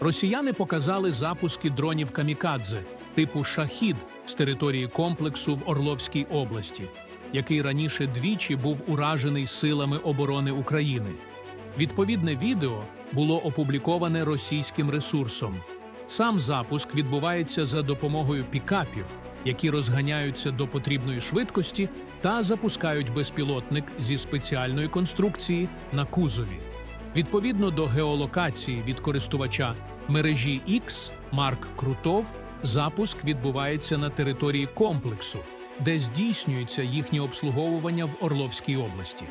Росіяни показали запуски дронів камікадзе типу Шахід з території комплексу в Орловській області, який раніше двічі був уражений силами оборони України. Відповідне відео було опубліковане російським ресурсом. Сам запуск відбувається за допомогою пікапів, які розганяються до потрібної швидкості та запускають безпілотник зі спеціальної конструкції на кузові. Відповідно до геолокації від користувача мережі X Марк Крутов, запуск відбувається на території комплексу, де здійснюється їхнє обслуговування в Орловській області.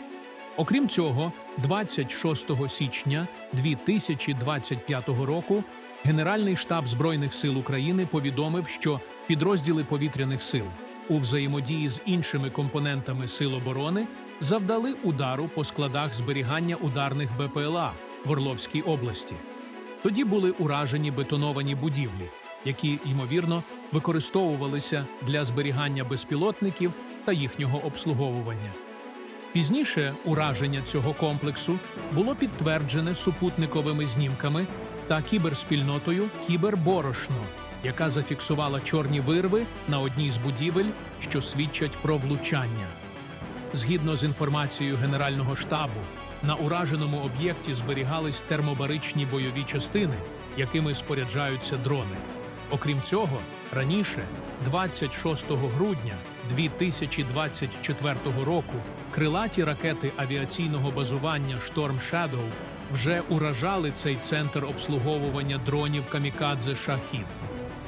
Окрім цього, 26 січня 2025 року Генеральний штаб Збройних сил України повідомив, що підрозділи повітряних сил у взаємодії з іншими компонентами сил оборони завдали удару по складах зберігання ударних БПЛА в Орловській області. Тоді були уражені бетоновані будівлі, які, ймовірно, використовувалися для зберігання безпілотників та їхнього обслуговування. Пізніше ураження цього комплексу було підтверджене супутниковими знімками та кіберспільнотою Кіберборошно, яка зафіксувала чорні вирви на одній з будівель, що свідчать про влучання. Згідно з інформацією Генерального штабу, на ураженому об'єкті зберігались термобаричні бойові частини, якими споряджаються дрони. Окрім цього, раніше, 26 грудня 2024 року, крилаті ракети авіаційного базування Storm Shadow вже уражали цей центр обслуговування дронів камікадзе Шахід.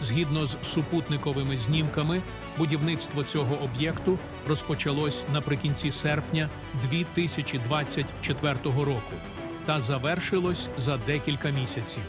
Згідно з супутниковими знімками, будівництво цього об'єкту розпочалось наприкінці серпня 2024 року та завершилось за декілька місяців.